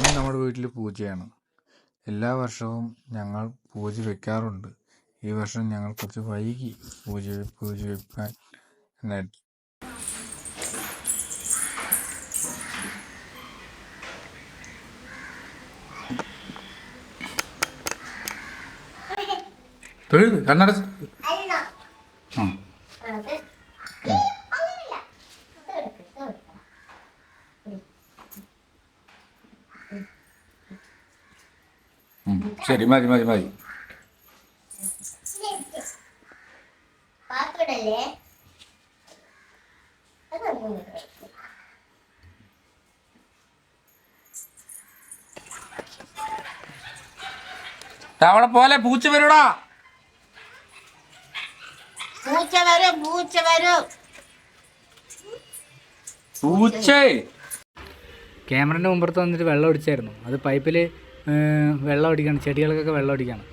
ഇന്ന് നമ്മുടെ വീട്ടിൽ പൂജയാണ്. എല്ലാ വർഷവും ഞങ്ങൾ പൂജ വെക്കാറുണ്ട്. ഈ വർഷം ഞങ്ങൾ കുറച്ച് വൈകി പൂജ പൂജ വെക്കാൻ എന്നായിട്ട് തൊഴുത് കണ്ണടച്ച് അല്ല ആ അത് അങ്ങനെയല്ല അത് എടുക്ക്, ഇത് എടുക്ക്. മതി മതി മതി എടുക്ക്. അവിടെ പോലെ പൂച്ച വരൂടാ. പൂച്ച വരും പൂച്ച വരും. പൂച്ച. ക്യാമറന്റെ മുമ്പത്ത് വന്നിട്ട് വെള്ളം ഒടിച്ചായിരുന്നു. അത് പൈപ്പിൽ വെള്ളം അടിക്കണം. ചെടികൾക്കൊക്കെ വെള്ളം അടിക്കണം.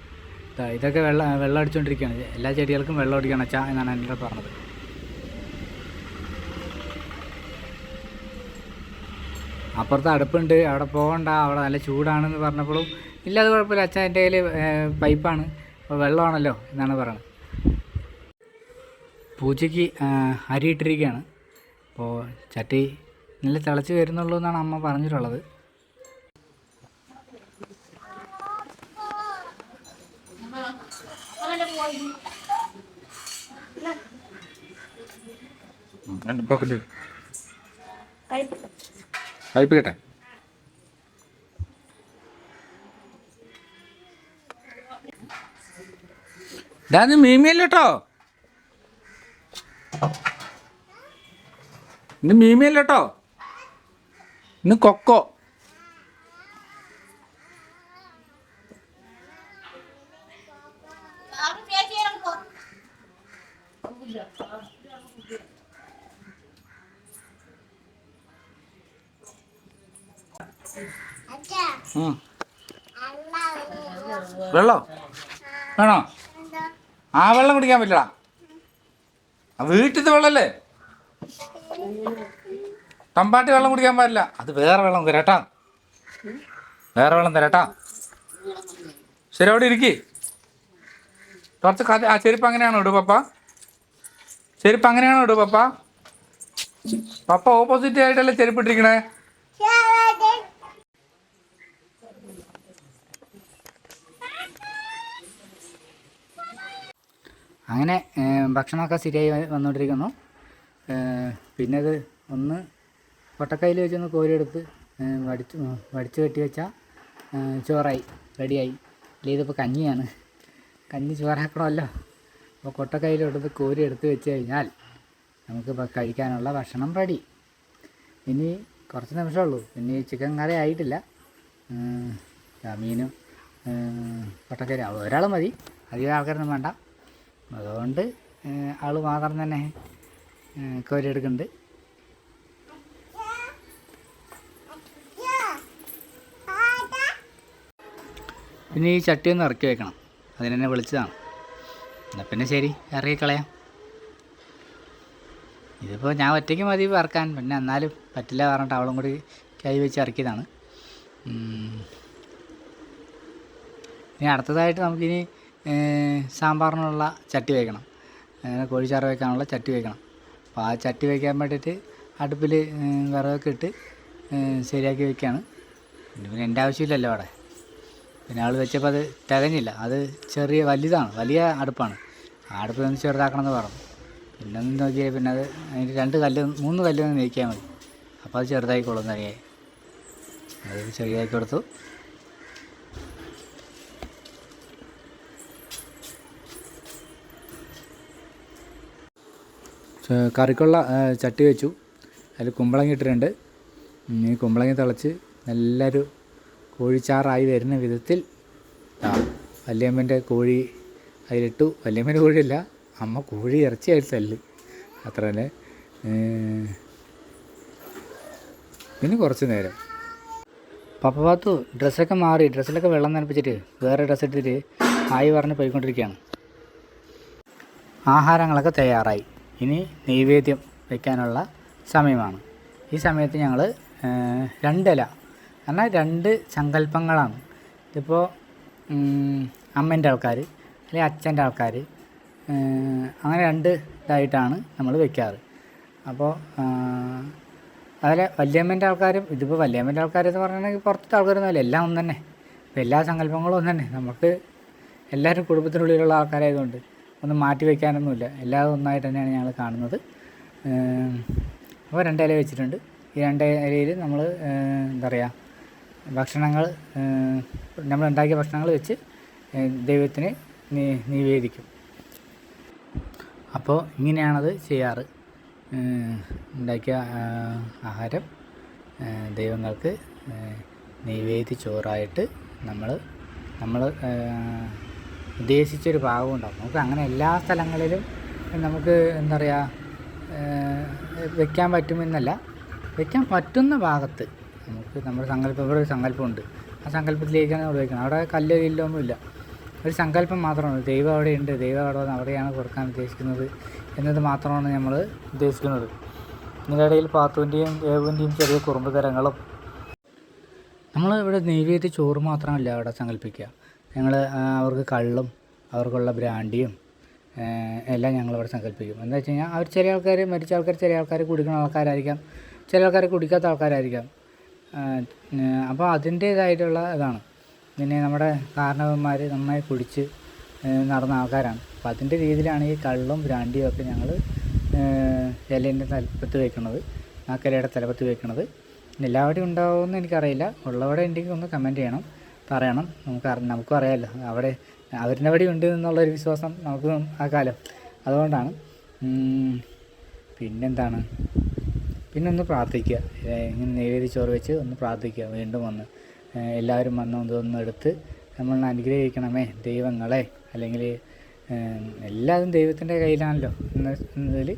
ഇതൊക്കെ വെള്ളം വെള്ളം അടിച്ചുകൊണ്ടിരിക്കുകയാണ് എല്ലാ ചെടികൾക്കും വെള്ളം അടിക്കണം. അച്ഛാ എന്നാണ് എന്റെ പറഞ്ഞത്. അപ്പുറത്ത് അടുപ്പുണ്ട്. അവിടെ പോകണ്ട. അവിടെ നല്ല ചൂടാണെന്ന് പറഞ്ഞപ്പോഴും ഇല്ല അത് കുഴപ്പമില്ല. അച്ഛൻ എന്റെ കയ്യിൽ പൈപ്പാണ്. വെള്ളമാണല്ലോ എന്നാണ് പറയുന്നത് പൂച്ചയ്ക്ക് അരിയിട്ടിരിക്കുകയാണ് അപ്പോൾ ചട്ടി നല്ല തിളച്ച് വരുന്നുള്ളൂ എന്നാണ് അമ്മ പറഞ്ഞിട്ടുള്ളത്. പൈപ്പ് കേട്ടെ ഇത് മീമിയല്ല കേട്ടോ ഇന്ന് മീമിയല്ല കേട്ടോ ഇന്ന് കൊക്കോ. വെള്ളം? വേണോ? ആ വെള്ളം കുടിക്കാൻ പറ്റില്ല വീട്ടിലത്തെ വെള്ളല്ലേ? തമ്പാട്ടി വെള്ളം കുടിക്കാൻ പാടില്ല. അത് വേറെ വെള്ളം തരാട്ടാ വേറെ വെള്ളം തരാട്ടാ ശരി അവിടെ ഇരിക്കി. കുറച്ച് കഥ ആ ചെരുപ്പ് അങ്ങനെയാണോ ഇടൂ പപ്പ? ചെരുപ്പ് അങ്ങനെയാണോ ഇടൂ പപ്പ? പപ്പ ഓപ്പോസിറ്റ് ആയിട്ടല്ലേ ചെരുപ്പ് ഇട്ടിരിക്കണേ? അങ്ങനെ ഭക്ഷണമൊക്കെ ശരിയായി വന്നുകൊണ്ടിരിക്കുന്നു പിന്നെ അത് ഒന്ന് കൊട്ടക്കയിൽ വെച്ചൊന്ന് കോരിയെടുത്ത് വടിച്ച് വടിച്ച് കെട്ടി വെച്ചാൽ ചോറായി റെഡിയായി. അല്ലെ ഇതിപ്പോൾ കഞ്ഞിയാണ്. കഞ്ഞി ചോറാക്കണമല്ലോ. അപ്പോൾ കൊട്ടക്കയിലെടുത്ത് കോരി എടുത്ത് വെച്ച് കഴിഞ്ഞാൽ നമുക്ക് കഴിക്കാനുള്ള ഭക്ഷണം റെഡി. ഇനി കുറച്ച് നിമിഷമേ ഉള്ളൂ. പിന്നെ ചിക്കൻ കറി ആയിട്ടില്ല. മീനും കൊട്ടക്കരി ഒരാൾ മതി. അധികം ആൾക്കാരൊന്നും വേണ്ട. അതുകൊണ്ട് ആൾ മാത്രം തന്നെ കോരി കോരിയെടുക്കുന്നുണ്ട് പിന്നെ ഈ ചട്ടി ഒന്ന് ഇറക്കി വെക്കണം. അതിന് തന്നെ വിളിച്ചതാണ്. എന്നാൽ പിന്നെ ശരി ഇറക്കിക്കളയാം ഇതിപ്പോൾ ഞാൻ ഒറ്റയ്ക്ക് മതി ഇറക്കാൻ പിന്നെ എന്നാലും പറ്റില്ല പറഞ്ഞിട്ട് അവളും കൂടി കൈ വെച്ച് ഇറക്കിയതാണ്. ഇനി അടുത്തതായിട്ട് നമുക്കിനി സാമ്പാറിനുള്ള ചട്ടി വയ്ക്കണം കോഴിച്ചാറ് വയ്ക്കാനുള്ള ചട്ടി വയ്ക്കണം അപ്പോൾ ആ ചട്ടി വയ്ക്കാൻ വേണ്ടിയിട്ട് അടുപ്പിൽ വിറകൊക്കെ ഇട്ട് ശരിയാക്കി വയ്ക്കുകയാണ് പിന്നെ പിന്നെ എന്റെ ആവശ്യമില്ലല്ലോ അവിടെ. പിന്നെ ആൾ വെച്ചപ്പോൾ അത് തികഞ്ഞില്ല. അത് ചെറിയ വലുതാണ് വലിയ അടുപ്പാണ്. ആ അടുപ്പ് ഒന്ന് ചെറുതാക്കണമെന്ന് പറഞ്ഞു. പിന്നെ ഒന്ന് നോക്കിയാൽ പിന്നെ അത് അതിന് രണ്ട് കല്ല് മൂന്ന് കല്ല് നീക്കിയാൽ മതി. അപ്പോൾ അത് ചെറുതായിക്കോളും എന്നറിയായി അത് ചെറിയതാക്കി കൊടുത്തു. കറിക്കുള്ള ചട്ടി വെച്ചു. അതിൽ കുമ്പളങ്ങ ഇട്ടിട്ടുണ്ട്. ഈ കുമ്പളങ്ങ തിളച്ച് നല്ലൊരു കോഴിച്ചാറായി വരുന്ന വിധത്തിൽ വല്യമ്മന്റെ കോഴി അതിലിട്ടു. വല്യമ്മന്റെ കോഴിയല്ല അമ്മ കോഴി ഇറച്ചിയായിട്ട് തല്ല് അത്ര തന്നെ. പിന്നെ കുറച്ച് നേരം. പപ്പ പാത്തു ഡ്രസ്സൊക്കെ മാറി. ഡ്രസ്സിലൊക്കെ വെള്ളം നനപ്പിച്ചിട്ട് വേറെ ഡ്രസ്സ് എടുത്തിട്ട് ആയി പറഞ്ഞ് പോയിക്കൊണ്ടിരിക്കുകയാണ്. ആഹാരങ്ങളൊക്കെ തയ്യാറായി. ഇനി നൈവേദ്യം വയ്ക്കാനുള്ള സമയമാണ്. ഈ സമയത്ത് ഞങ്ങൾ രണ്ടില. കാരണം രണ്ട് സങ്കല്പങ്ങളാണ്. ഇതിപ്പോൾ അമ്മേന്റെ ആൾക്കാർ അല്ലെങ്കിൽ അച്ഛന്റെ ആൾക്കാർ അങ്ങനെ രണ്ട് ഇതായിട്ടാണ് നമ്മൾ വെക്കാറ്. അപ്പോൾ അതിലെ വല്യമ്മേന്റെ ആൾക്കാരും ഇതിപ്പോൾ വല്യമ്മേന്റെ ആൾക്കാർ എന്ന് പറഞ്ഞിട്ടുണ്ടെങ്കിൽ പുറത്തെ ആൾക്കാരൊന്നുമല്ല എല്ലാം ഒന്ന് തന്നെ ഇപ്പോൾ എല്ലാ സങ്കല്പങ്ങളും ഒന്ന് തന്നെ നമുക്ക് എല്ലാവരും കുടുംബത്തിനുള്ളിലുള്ള ആൾക്കാരായതുകൊണ്ട്. ഒന്നും മാറ്റി വയ്ക്കാനൊന്നുമില്ല. എല്ലാം ഒന്നായിട്ട് തന്നെയാണ് ഞങ്ങൾ കാണുന്നത്. അപ്പോൾ രണ്ട് വെച്ചിട്ടുണ്ട്. ഈ രണ്ട് ഇലയിൽ നമ്മൾ എന്താ പറയുക ഭക്ഷണങ്ങൾ നമ്മൾ ഉണ്ടാക്കിയ ഭക്ഷണങ്ങൾ വെച്ച് ദൈവത്തിന് നിവേദിക്കും. അപ്പോൾ ഇങ്ങനെയാണത് ചെയ്യാറ്. ഉണ്ടാക്കിയ ആഹാരം ദൈവങ്ങൾക്ക് നിവേദിച്ചോറായിട്ട് നിവേദി ചോറായിട്ട് നമ്മൾ നമ്മൾ ഉദ്ദേശിച്ചൊരു ഭാഗം ഉണ്ടാവും. നമുക്ക് അങ്ങനെ എല്ലാ സ്ഥലങ്ങളിലും നമുക്ക് എന്താ പറയുക വെക്കാൻ പറ്റുമെന്നല്ല. വെക്കാൻ പറ്റുന്ന ഭാഗത്ത് നമുക്ക് നമ്മുടെ സങ്കല്പം ഇവിടെ ഒരു സങ്കല്പമുണ്ട്. ആ സങ്കല്പത്തിലേക്കാണ് നമ്മൾ വയ്ക്കുന്നത് അവിടെ കല്ല് ഇല്ലൊന്നുമില്ല ഒരു സങ്കല്പം മാത്രമാണ്. ദൈവം അവിടെ ഉണ്ട് ദൈവം അവിടെ വന്ന് അവിടെയാണ് കൊടുക്കാൻ ഉദ്ദേശിക്കുന്നത് എന്നത് മാത്രമാണ് നമ്മൾ ഉദ്ദേശിക്കുന്നത്. ഇതിനിടയിൽ പാത്തുവിന്റെയും ദേവുവിന്റെയും ചെറിയ കുറുമ്പ് തരങ്ങളും നമ്മൾ ഇവിടെ നെയ്വേദ്യ ചോറ് മാത്രമല്ല അവിടെ സങ്കല്പിക്കുക. ഞങ്ങൾ അവർക്ക് കള്ളും അവർക്കുള്ള ബ്രാൻഡിയും എല്ലാം ഞങ്ങൾ അവിടെ സങ്കല്പിക്കും എന്താ വെച്ച് കഴിഞ്ഞാൽ അവർ ചില ആൾക്കാർ മരിച്ച ആൾക്കാർ ചില ആൾക്കാർ കുടിക്കുന്ന ആൾക്കാരായിരിക്കാം. ചില ആൾക്കാർ കുടിക്കാത്ത ആൾക്കാരായിരിക്കാം. അപ്പോൾ അതിന്റേതായിട്ടുള്ള ഇതാണ്. പിന്നെ നമ്മുടെ കാരണവന്മാർ നന്നായി കുടിച്ച് ആ, നടന്ന ആൾക്കാരാണ്. അപ്പോൾ അതിന്റെ രീതിയിലാണ് ഈ കള്ളും ബ്രാൻഡിയും ഒക്കെ ഞങ്ങൾ ഇലേന്റെ തലപ്പത്ത് വെക്കുന്നത് കലയുടെ തലപ്പത്ത് വയ്ക്കുന്നത് എല്ലാവരുടെയും ഉണ്ടാവുമെന്ന് എനിക്കറിയില്ല. ഉള്ളവിടെ ഉണ്ടെങ്കിൽ ഒന്ന് കമന്റ് ചെയ്യണം. പറയണം. നമുക്ക് നമുക്കും അറിയാമല്ലോ അവിടെ അവരുടെ അവിടെ ഉണ്ട് എന്നുള്ളൊരു വിശ്വാസം നമുക്ക് ആ കാലം. അതുകൊണ്ടാണ്. പിന്നെന്താണ്? പിന്നെ ഒന്ന് പ്രാർത്ഥിക്കുക ഇങ്ങനെ നേരിയ ചോറ് വെച്ച് ഒന്ന് പ്രാർത്ഥിക്കുക. വീണ്ടും വന്ന് എല്ലാവരും വന്ന് ഒന്ന് എടുത്ത് നമ്മൾ അനുഗ്രഹിക്കണമേ. ദൈവങ്ങളെ അല്ലെങ്കിൽ എല്ലാതും ദൈവത്തിന്റെ കയ്യിലാണല്ലോ എന്ന എന്നതിൽ.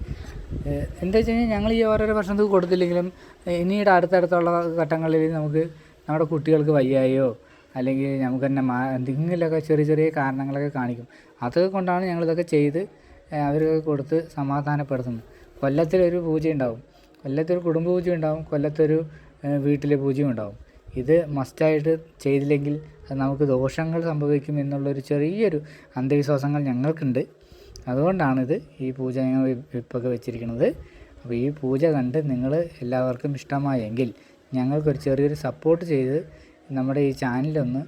എന്താ വെച്ച് കഴിഞ്ഞാൽ ഞങ്ങൾ ഈ ഓരോരോ ഭക്ഷണത്തിൽ കൊടുത്തില്ലെങ്കിലും ഇനിയുടെ അടുത്തടുത്തുള്ള ഘട്ടങ്ങളിൽ നമുക്ക് നമ്മുടെ കുട്ടികൾക്ക് വയ്യായോ അല്ലെങ്കിൽ നമുക്ക് തന്നെ മാ എന്തെങ്കിലുമൊക്കെ ചെറിയ ചെറിയ കാരണങ്ങളൊക്കെ കാണിക്കും. അതൊക്കെ കൊണ്ടാണ് ഞങ്ങളിതൊക്കെ ചെയ്ത് അവർക്കൊക്കെ അവർക്ക് കൊടുത്ത് സമാധാനപ്പെടുത്തുന്നത്. കൊല്ലത്തിലൊരു പൂജ ഉണ്ടാവും. കൊല്ലത്തൊരു കുടുംബ പൂജ ഉണ്ടാവും. കൊല്ലത്തൊരു വീട്ടിലെ പൂജയും ഉണ്ടാവും. ഇത് മസ്റ്റായിട്ട് ചെയ്തില്ലെങ്കിൽ അത് നമുക്ക് ദോഷങ്ങൾ സംഭവിക്കും എന്നുള്ളൊരു ചെറിയൊരു അന്ധവിശ്വാസങ്ങൾ ഞങ്ങൾക്കുണ്ട്. അതുകൊണ്ടാണിത് ഈ പൂജ ഞങ്ങൾ ഇപ്പൊക്കെ വെച്ചിരിക്കുന്നത്. അപ്പോൾ ഈ പൂജ കണ്ട് നിങ്ങൾ എല്ലാവർക്കും ഇഷ്ടമായെങ്കിൽ ഞങ്ങൾക്കൊരു ചെറിയൊരു സപ്പോർട്ട് ചെയ്ത് നമ്മുടെ ഈ ചാനലൊന്ന്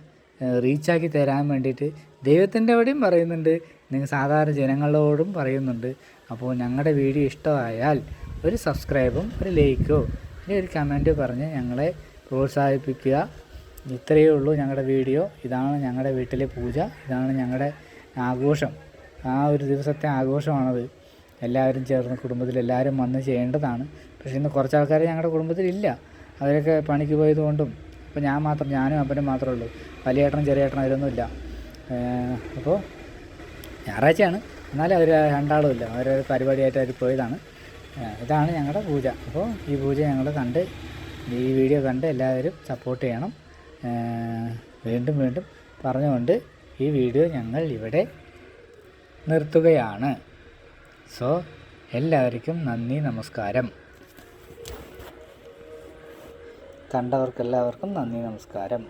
റീച്ചാക്കി തരാൻ വേണ്ടിയിട്ട് ദൈവത്തിന്റെ അവിടെയും പറയുന്നുണ്ട്. നിങ്ങൾ സാധാരണ ജനങ്ങളോടും പറയുന്നുണ്ട്. അപ്പോൾ ഞങ്ങളുടെ വീഡിയോ ഇഷ്ടമായാൽ ഒരു സബ്സ്ക്രൈബും ഒരു ലൈക്കോ അല്ലെങ്കിൽ ഒരു കമന്റ് പറഞ്ഞ് ഞങ്ങളെ പ്രോത്സാഹിപ്പിക്കുക. ഇത്രയേ ഉള്ളൂ ഞങ്ങളുടെ വീഡിയോ. ഇതാണ് ഞങ്ങളുടെ വീട്ടിലെ പൂജ. ഇതാണ് ഞങ്ങളുടെ ആഘോഷം. ആ ഒരു ദിവസത്തെ ആഘോഷമാണത്. എല്ലാവരും ചേർന്ന് കുടുംബത്തിൽ എല്ലാവരും വന്ന് ചെയ്യേണ്ടതാണ്. പക്ഷേ ഇന്ന് കുറച്ച് ആൾക്കാർ ഞങ്ങളുടെ കുടുംബത്തിലില്ല. അവരൊക്കെ പണിക്ക് പോയത് കൊണ്ടും ഇപ്പോൾ ഞാൻ മാത്രം ഞാനും അപ്പനും മാത്രമേ ഉള്ളൂ. വലിയ ഏട്ടനും ചെറിയ ഏട്ടനും അവരൊന്നുമില്ല അപ്പോൾ ഞായറാഴ്ചയാണ്. എന്നാലും അവർ രണ്ടാളും ഇല്ല. അവർ പരിപാടിയായിട്ട് അവർ പോയതാണ്. ഇതാണ് ഞങ്ങളുടെ പൂജ. അപ്പോൾ ഈ പൂജ ഞങ്ങൾ കണ്ട് ഈ വീഡിയോ കണ്ട് എല്ലാവരും സപ്പോർട്ട് ചെയ്യണം. വീണ്ടും വീണ്ടും പറഞ്ഞുകൊണ്ട് ഈ വീഡിയോ ഞങ്ങൾ ഇവിടെ നിർത്തുകയാണ്. സോ എല്ലാവർക്കും നന്ദി നമസ്കാരം. കണ്ടവർക്കെല്ലാവർക്കും നന്ദി നമസ്കാരം.